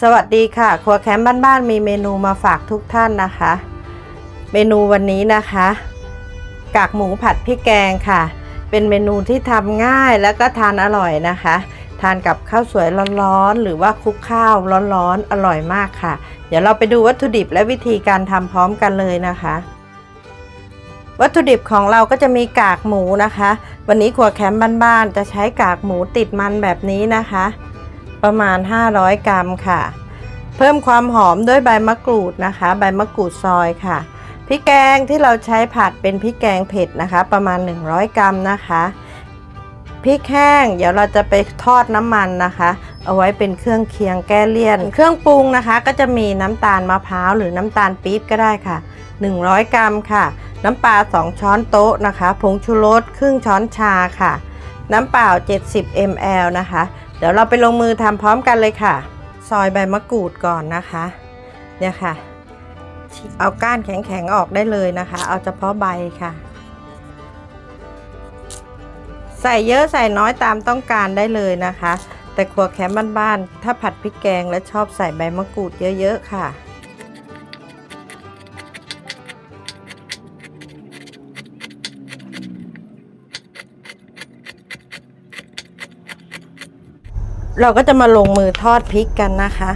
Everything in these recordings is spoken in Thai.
สวัสดีค่ะ ครัวแคมป์บ้านๆมีเมนูมาฝากทุกท่านนะคะ เมนูวันนี้นะคะ กากหมูผัดพริกแกงค่ะ เป็นเมนูที่ทำง่ายแล้วก็ทานอร่อยนะคะ ทานกับข้าวสวยร้อนๆ หรือว่าคลุกข้าวร้อนๆ อร่อยมากค่ะ เดี๋ยวเราไปดูวัตถุดิบและวิธีการทำพร้อมกันเลยนะคะ วัตถุดิบของเราก็จะมีกากหมูนะคะ วันนี้ครัวแคมป์บ้านๆจะใช้กากหมูติดมันแบบนี้นะคะ ประมาณ 500 กรัมค่ะ เพิ่มความหอมด้วยใบมะกรูดนะคะ ใบมะกรูดซอยค่ะพริกแกงที่เราใช้ผัดเป็นพริกแกงเผ็ดนะคะ ประมาณ 100 กรัมนะคะพริกแห้งเดี๋ยวเราจะไปทอดน้ำมันนะคะ เอาไว้เป็นเครื่องเคียงแก้เลี่ยน เครื่องปรุงนะคะ ก็จะมีน้ำตาลมะพร้าวหรือน้ำตาลปี๊บก็ได้ค่ะ 100 กรัมค่ะ น้ำปลา 2 ช้อนโต๊ะนะคะ ผงชูรสครึ่งช้อนชาค่ะ น้ำเปล่า 70 ml นะคะ ดี๋ยวเราไปลงมือทำพร้อมกันเลยค่ะ ซอยใบมะกรูดก่อนนะคะ เนี่ยค่ะ เอาก้านแข็งๆออกได้เลยนะคะ เอาเฉพาะใบค่ะ ใส่เยอะใส่น้อยตามต้องการได้เลยนะคะ แต่ครัวแคมป์บ้านๆถ้าผัดพริกแกงและชอบใส่ใบมะกรูดเยอะ ๆ ค่ะ เราก็จะมาลงมือทอดพริกกันนะคะ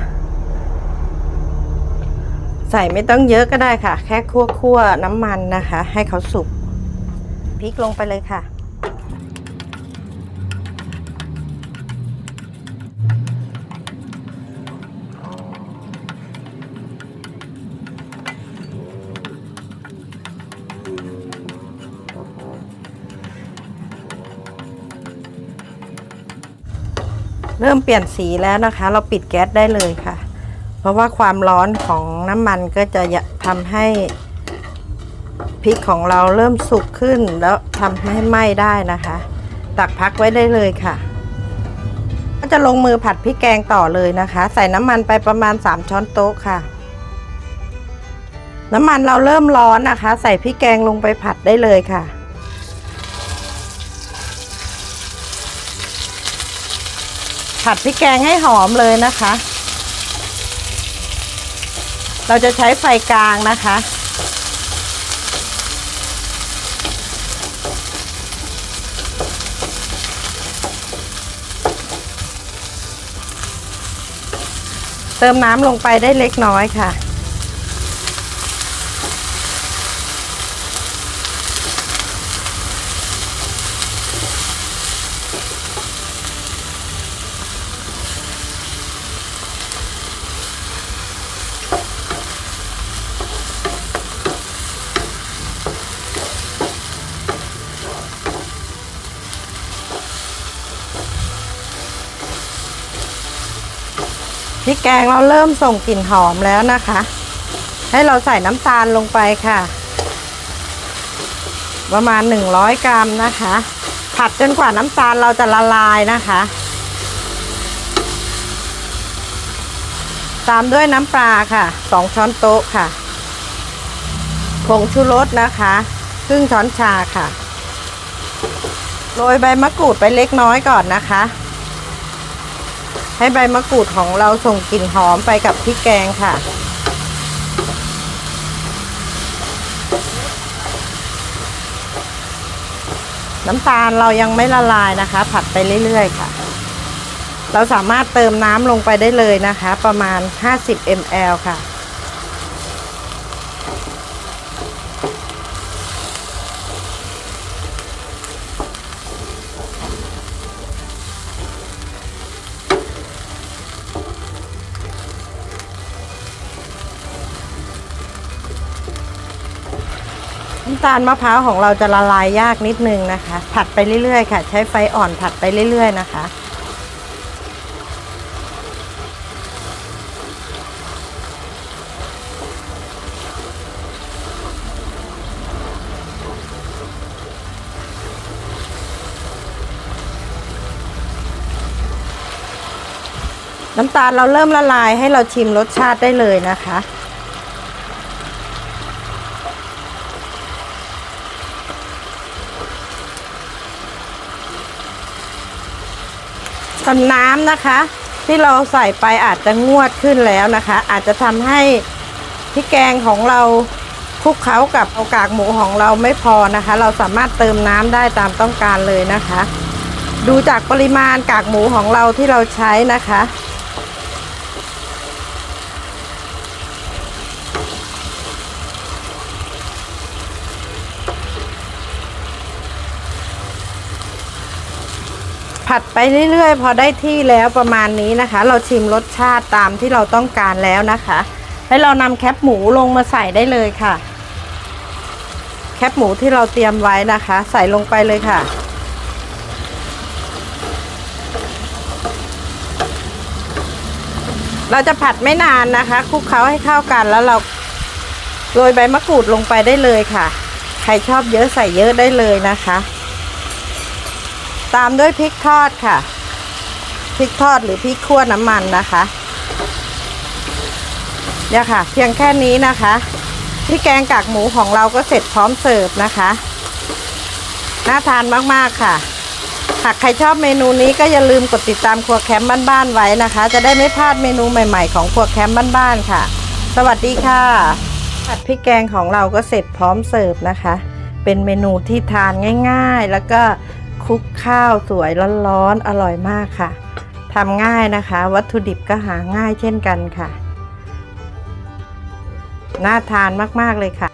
ใส่ไม่ต้องเยอะก็ได้ค่ะ แค่คั่วๆน้ำมันนะคะ ให้เขาสุกพริกลงไปเลยค่ะ เริ่มเปลี่ยนสีแล้วนะคะ เราปิดแก๊สได้เลยค่ะ เพราะว่าความร้อนของน้ำมันก็จะทำให้พริกของเราเริ่มสุกขึ้นแล้วทำให้ไหม้ได้นะคะ ตักพักไว้ได้เลยค่ะ ก็จะลงมือผัดพริกแกงต่อเลยนะคะ ใส่น้ำมันไปประมาณ 3 ช้อนโต๊ะค่ะ น้ำมันเราเริ่มร้อนนะคะ ใส่พริกแกงลงไปผัดได้เลยค่ะ ผัดพริกแกงให้หอมเลยนะคะ เราจะใช้ไฟกลางนะคะ เติมน้ำลงไปได้เล็กน้อยค่ะ ริกแกงเราเริ่มส่งกลิ่นหอมแล้วนะคะ ให้เราใส่น้ำตาลลงไปค่ะ ประมาณ 100 กรัมนะคะ ผัดจนกว่าน้ำตาลเราจะละลายนะคะ ตามด้วยน้ำปลาค่ะ 2 ช้อนโต๊ะค่ะผงชูรสนะคะครึ่งช้อนชาค่ะ โรยใบมะกรูดไปเล็กน้อยก่อนนะคะ ให้ใบมะกรูดของเราส่งกลิ่นหอมไปกับพริกแกงค่ะ น้ำตาลเรายังไม่ละลายนะคะ ผัดไปเรื่อยๆค่ะ เราสามารถเติมน้ำลงไปได้เลยนะคะ ประมาณ 50 ml ค่ะ น้ำตาลมะพร้าวของเราจะละลายยากนิดนึงนะคะ ผัดไปเรื่อยๆ ค่ะ ใช้ไฟอ่อนผัดไปเรื่อยๆ นะคะน้ำตาลเราเริ่มละลายให้เราชิมรสชาติได้เลยนะคะ สำนน้ำนะคะ ที่เราใส่ไปอาจจะงวดขึ้นแล้วนะคะ อาจจะทำให้พริกแกงของเราคลุกเคล้ากับเอากากหมูของเราไม่พอนะคะ เราสามารถเติมน้ำได้ตามต้องการเลยนะคะ ดูจากปริมาณกากหมูของเราที่เราใช้นะคะ ผัดไปเรื่อยๆ พอได้ที่แล้วประมาณนี้นะคะ เราชิมรสชาติตามที่เราต้องการแล้วนะคะ ให้เรานำแคปหมูลงมาใส่ได้เลยค่ะ แคปหมูที่เราเตรียมไว้นะคะ ใส่ลงไปเลยค่ะเราจะผัดไม่นานนะคะคลุกเคล้าให้เข้ากันแล้วเราโรยใบมะกรูดลงไปได้เลยค่ะ ใครชอบเยอะใส่เยอะได้เลยนะคะ ตามด้วยพริกทอดค่ะ พริกทอดหรือพริกขั่วน้ำมันนะคะ เนี่ยค่ะ เพียงแค่นี้นะคะพริกแกงกากหมูของเราก็เสร็จพร้อมเสิร์ฟนะคะ น่าทานมากๆค่ะ หากใครชอบเมนูนี้ก็อย่าลืมกดติดตามครัวแคมป์บ้านๆไว้นะคะ จะได้ไม่พลาดเมนูใหม่ ๆ ของครัวแคมป์บ้านๆค่ะ สวัสดีค่ะ ผัดพริกแกงของเราก็เสร็จพร้อมเสิร์ฟนะคะ เป็นเมนูที่ทานง่าย ๆ แล้วก็ ลุกข้าวสวยร้อนๆอร่อยมากค่ะทำง่ายนะคะ วัตถุดิบก็หาง่ายเช่นกันค่ะ น่าทานมากๆเลยค่ะ